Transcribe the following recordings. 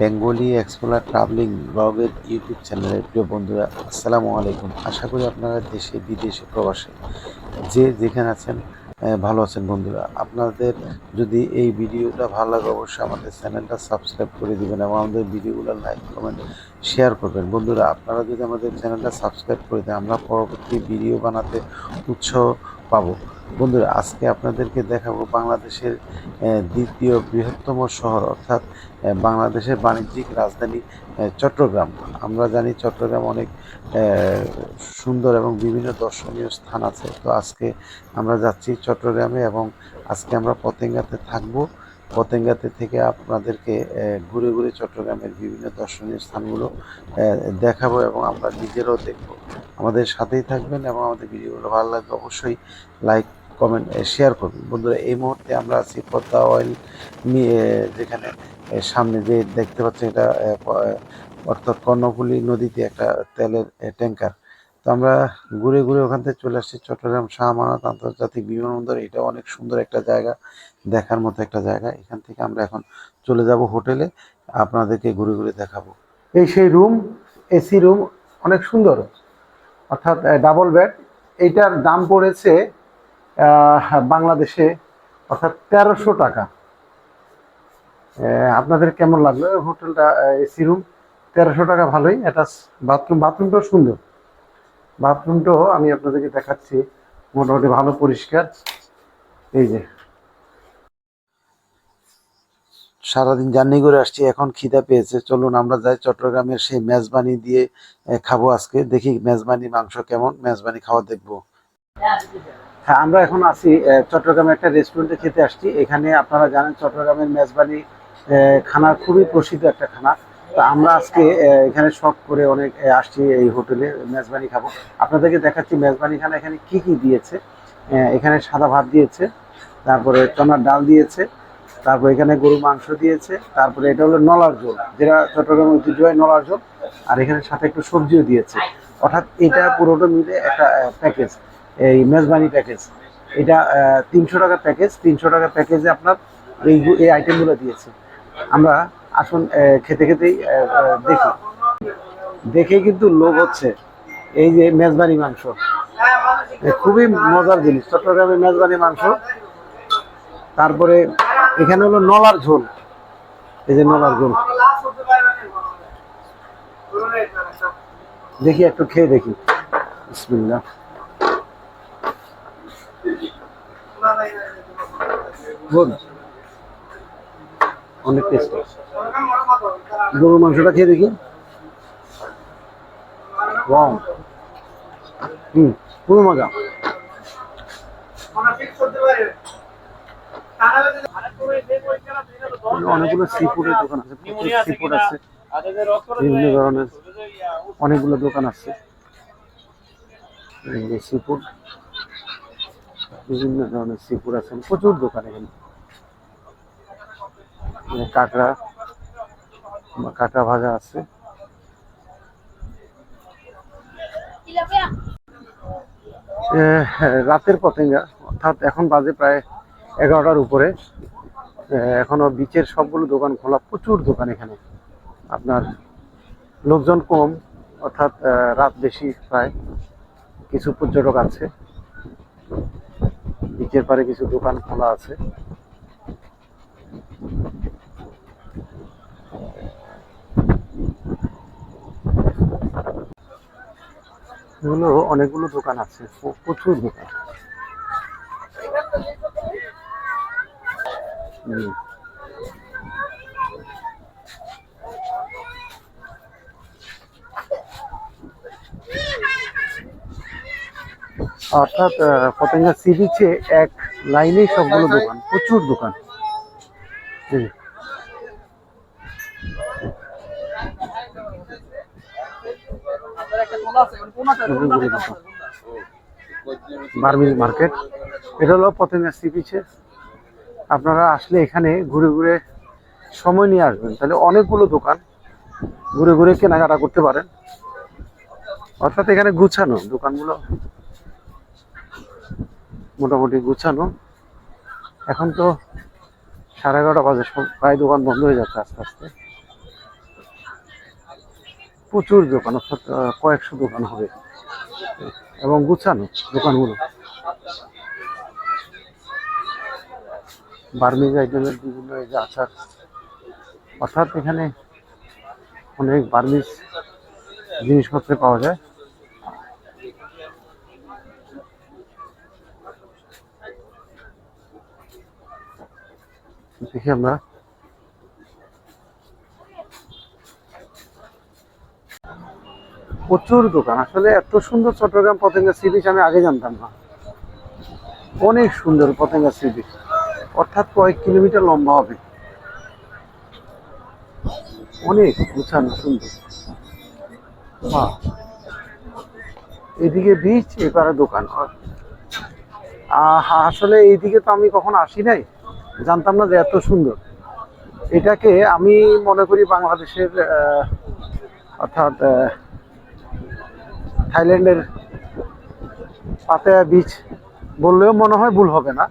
Bengali explorer travelling ব্লগের YouTube চ্যানেলের প্রিয় বন্ধুরা, আসসালামু আলাইকুম। আশা করি আপনারা দেশে, বিদেশে, প্রবাসে যে যেখানে আছেন ভালো আছেন বন্ধুরা। আপনাদের যদি এই ভিডিওটা ভালো লাগে, অবশ্যই আমাদের চ্যানেলটা সাবস্ক্রাইব করে দিবেন এবং আমাদের ভিডিওগুলো লাইক, কমেন্ট, শেয়ার করবেন। বন্ধুরা, আপনারা যদি আমাদের চ্যানেলটা সাবস্ক্রাইব করে দেন, আমরা পরবর্তী ভিডিও বানাতে উৎসাহ পাবো। বন্ধুরা, আজকে আপনাদেরকে দেখাবো বাংলাদেশের দ্বিতীয় বৃহত্তম শহর, অর্থাৎ বাংলাদেশের বাণিজ্যিক রাজধানী চট্টগ্রাম। আমরা জানি চট্টগ্রাম অনেক সুন্দর এবং বিভিন্ন দর্শনীয় স্থান আছে। তো আজকে আমরা যাচ্ছি চট্টগ্রামে এবং আজকে আমরা পতেঙ্গাতে থাকব। পতেঙ্গাতে থেকে আপনাদেরকে ঘুরে ঘুরে চট্টগ্রামের বিভিন্ন দর্শনীয় স্থানগুলো দেখাবো এবং আমরা নিজেরাও দেখব। আমাদের সাথেই থাকবেন এবং আমাদের ভিডিওগুলো ভালো লাগবে অবশ্যই লাইক কমেন্ট শেয়ার করবেন। বন্ধুরা এই মুহূর্তে আমরা আছি পদ্মা অয়েল এ, যেখানে সামনে যে দেখতে পাচ্ছেন এটা অর্থাৎ কর্ণফুলী নদীতে একটা তেলের ট্যাঙ্কার তো আমরা ঘুরে ঘুরে ওখান থেকে চলে আসছি চট্টগ্রাম শাহ আমানত আন্তর্জাতিক বিমানবন্দর। এটা অনেক সুন্দর একটা জায়গা, দেখার মতো একটা জায়গা। এখান থেকে আমরা এখন চলে যাব হোটেলে, আপনাদেরকে ঘুরে ঘুরে দেখাবো। এই সেই রুম, এসি রুম, অনেক সুন্দর। অর্থাৎ ডাবল বেড। এইটার দাম পড়েছে বাংলাদেশে অর্থাৎ তেরোশো টাকা। আপনাদের কেমন লাগল হোটেলটা এসি রুম? তেরোশো টাকা ভালোই। এটা বাথরুম, বাথরুমটাও সুন্দর। বাথরুমটাও আমি আপনাদেরকে দেখাচ্ছি। মোটামুটি ভালো পরিষ্কার। এই যে। সারাদিন জার্নি করে আসছি এখন খিদা পেয়েছে। চলুন আমরা যাই চট্টগ্রামের সেই মেজবানি দিয়ে খাব আজকে। দেখি মেজবানি মাংস কেমন মেজবানি খাওয়া দেখব। হ্যাঁ আমরা এখন আহ, চট্টগ্রামে একটা রেস্টুরেন্টে খেতে আসছি। এখানে আপনারা জানেন চট্টগ্রামের মেজবানি খানা খুবই প্রসিদ্ধ একটা খানা। তো আমরা আজকে এখানে শখ করে অনেক আসছি এই হোটেলে মেজবানি খাব। আপনাদেরকে দেখাচ্ছি মেজবানি খানা, এখানে কি কি দিয়েছে। এখানে সাদা ভাত দিয়েছে, তারপরে চনার ডাল দিয়েছে, তারপরে এখানে গরু মাংস দিয়েছে, তারপরে এটা হলো নলার ঝোল, যেটা চট্টগ্রামের ঐতিহ্যবাহী নলার ঝোল, আর এখানে সাথে একটু সবজিও দিয়েছে। অর্থাৎ এটা পুরোটা মিলে একটা প্যাকেজ, এই মেজবানি প্যাকেজ। এটা তিনশো টাকার প্যাকেজ, তিনশো টাকার প্যাকেজে আপনার এই এই আইটেমগুলো দিয়েছে। আমরা আসুন খেতে খেতেই দেখি। দেখে কিন্তু লোভ হচ্ছে এই যে মেজবানি মাংস। খুবই মজার জিনিস। চট্টগ্রামের মেজবানি মাংস, তারপরে এখানে হলো নলার ঝোল। এই যে নলার ঝোল। দেখি, একটু খেয়ে দেখি। বিসমিল্লাহ। গুড অনেক টেস্ট গরুর মাংসটা খেয়ে দেখি। ওয়াও হুম মজা। অনেকগুলো দোকান আছে আছে। বিভিন্ন ধরনের অনেকগুলো দোকান আছে। বিভিন্ন ধরনের আছে। প্রচুর দোকান এখানে। কাঁকড়া কাঁকড়া ভাজা আছে। রাতের পতেঙ্গা অর্থাৎ এখন বাজে প্রায় এগারোটার উপরে। এখনও বিচের সবগুলো দোকান খোলা, প্রচুর দোকান এখানে। আপনার লোকজন কম, অর্থাৎ রাত বেশি প্রায়। কিছু পর্যটক আছে। বিচের পারে কিছু দোকান খোলা আছে। এগুলো অনেকগুলো দোকান আছে প্রচুর দোকান। হুম। অর্থাৎ পতেঙ্গা সি বিচে এক লাইনে সবগুলো দোকান, প্রচুর দোকান। এই অনেকগুলো দোকান। মার্কেট। এটা হলো পতেঙ্গা সি বিচে আপনারা আসলে এখানে ঘুরে ঘুরে সময় নিয়ে আসবেন। তাহলে অনেকগুলো দোকান ঘুরে ঘুরে কেনাকাটা করতে পারেন। অর্থাৎ এখানে গুছানো দোকানগুলো মোটামুটি গুছানো। এখন তো সাড়ে এগারোটা বাজে প্রায় দোকান বন্ধ হয়ে যাচ্ছে আস্তে আস্তে। প্রচুর দোকান, অর্থাৎ কয়েকশো দোকান হবে। এবং গুছানো দোকানগুলো। বার্মিজ আইটেমের বিভিন্ন এই যে আচার, অর্থাৎ এখানে অনেক বার্মিজ জিনিসপত্র পাওয়া যায়। দেখি আমরা প্রচুর দোকান। আসলে এত সুন্দর চট্টগ্রাম পতেঙ্গা সি বিচ আমি আগে জানতাম না। অনেক সুন্দর পতেঙ্গা সি বিচ অর্থাৎ কয়েক কিলোমিটার লম্বা হবে। অনেক গুছানো সুন্দর। বাহ এদিকে বিচ এপারে দোকান। আসলে এইদিকে তো আমি কখন আসি নাই। জানতাম না যে এত সুন্দর। এটাকে আমি মনে করি বাংলাদেশের অর্থাৎ থাইল্যান্ডের পাতায়া বিচ বললেও মনে হয় ভুল হবে না।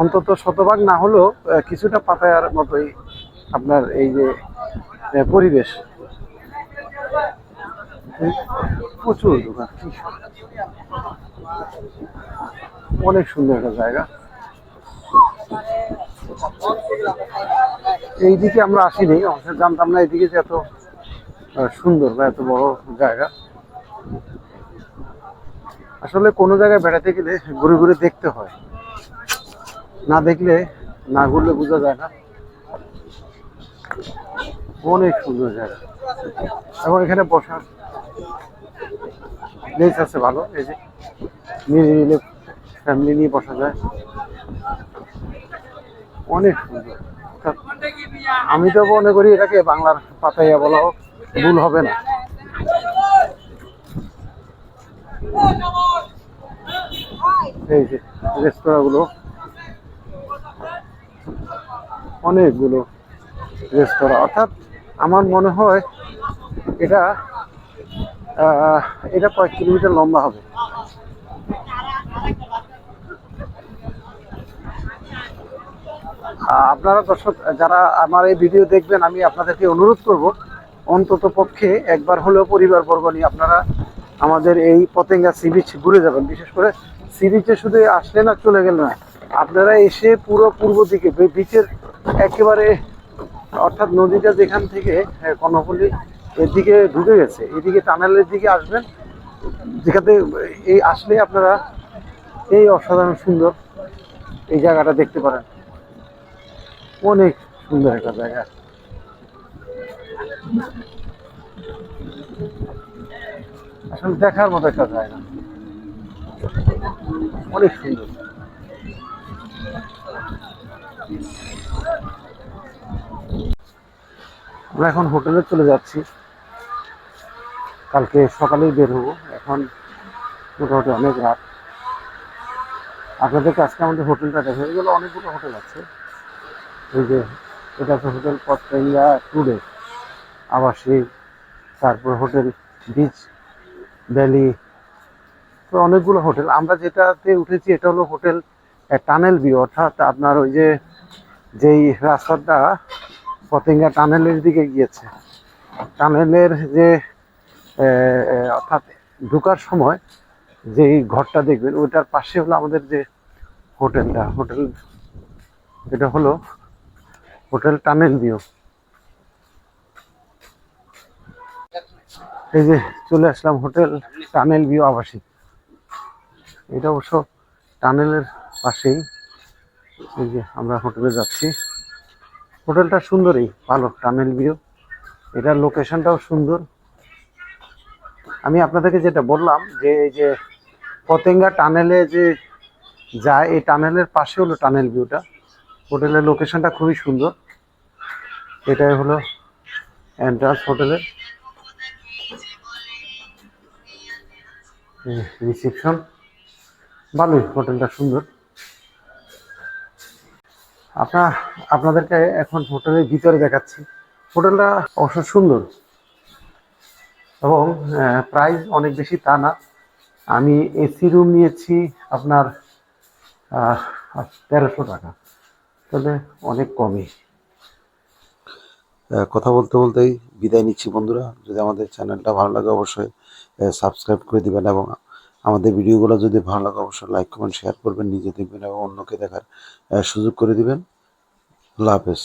অন্তত শতভাগ না হলেও কিছুটা পাতায়ার মতোই আপনার এই যে পরিবেশ। প্রচুর দোকান। অনেক সুন্দর একটা জায়গা। এইদিকে আমরা আসিনি জানতাম না এইদিকে যে এত সুন্দর বা এত বড় জায়গা। আসলে কোনো জায়গায় বেড়াতে গেলে ঘুরে ঘুরে দেখতে হয়। না দেখলে, না ঘুরলে বোঝা যায় না। অনেক সুন্দর জায়গা। এবং এখানে বসার প্লেস আছে ভালো, এই যে নিরিবিলি ফ্যামিলি নিয়ে বসা যায়। অনেক সুন্দর। আমি তো মনে করি এটাকে বাংলার পাতাইয়া বলাও ভুল হবে না। এই যে রেস্তোরাঁগুলো। অনেকগুলো রেস্তোরাঁ। অর্থাৎ আমার মনে হয় এটা এটা কয়েক কিলোমিটার লম্বা হবে। আপনারা দর্শক, যারা আমার এই ভিডিও দেখবেন, আমি আপনাদেরকে অনুরোধ করব অন্তত পক্ষে একবার হলেও পরিবার বর্গ নিয়ে আপনারা আমাদের এই পতেঙ্গা সি বিচ ঘুরে যাবেন। বিশেষ করে সি বিচে শুধু আসলে না চলে গেল না। আপনারা এসে পুরো পূর্ব দিকে বিচের একেবারে অর্থাৎ নদীটা যেখান থেকে আহ, কর্ণফুলী এদিকে ঢুকে গেছে। এদিকে টানেলের দিকে আসবেন। যেখানে এই আসলে আপনারা এই অসাধারণ সুন্দর এই জায়গাটা দেখতে পারেন। অনেক সুন্দর একটা জায়গা। দেখার মতো একটা জায়গা। অনেক সুন্দর। আমরা এখন হোটেলে চলে যাচ্ছি। কালকে সকালেই বের হব। এখন মোটামুটি অনেক রাত। আপনাদেরকে আজকে আমাদের হোটেলটা দেখা গেলো অনেকগুলো হোটেল আছে। এই যে, এটা হচ্ছে হোটেল পত্রেঙ্গা টুডে। আবাসিক। তারপর হোটেল বিচ। ভ্যালি তো অনেকগুলো হোটেল। আমরা যেটাতে উঠেছি এটা হলো হোটেল টানেল ভিউ। অর্থাৎ আপনার ওই যে, যেই রাস্তাটা পতেঙ্গা টানেলের দিকে গিয়েছে। টানেলের যে অর্থাৎ ঢুকার সময় যেই ঘরটা দেখবেন, ওইটার পাশে হলো আমাদের যে হোটেলটা। হোটেল, এটা হলো হোটেল টানেল ভিউ। এই যে চলে আসলাম হোটেল টানেল ভিউ আবাসিক। এটা অবশ্য টানেলের পাশেই। এই যে আমরা হোটেলে যাচ্ছি। হোটেলটা সুন্দরই, ভালো টানেল ভিউ। এটার লোকেশনটাও সুন্দর। আমি আপনাদেরকে যেটা বললাম যে এই যে পতেঙ্গা টানেলে যে যায়, এই টানেলের পাশে হলো টানেল ভিউটা। হোটেলের লোকেশনটা খুবই সুন্দর। এটাই হলো এন্ট্রান্স হোটেলের। রিসেপশন ভালোই, হোটেলটা সুন্দর। আপনার আপনাদেরকে এখন হোটেলের ভিতরে দেখাচ্ছি। হোটেলটা অবশ্য সুন্দর। এবং প্রাইস অনেক বেশি তা না। আমি এসি রুম নিয়েছি আপনার তেরোশো টাকা। তাহলে অনেক কমই। কথা বলতে বলতেই বিদায় নিচ্ছি বন্ধুরা। যদি আমাদের চ্যানেলটা ভালো লাগে অবশ্যই সাবস্ক্রাইব করে দিবেন এবং আমাদের ভিডিওগুলো যদি ভালো লাগে অবশ্যই লাইক কমেন্ট শেয়ার করবেন, নিজে দেখবেন এবং অন্যকে দেখার সুযোগ করে দিবেন। আল্লাহ হাফেজ।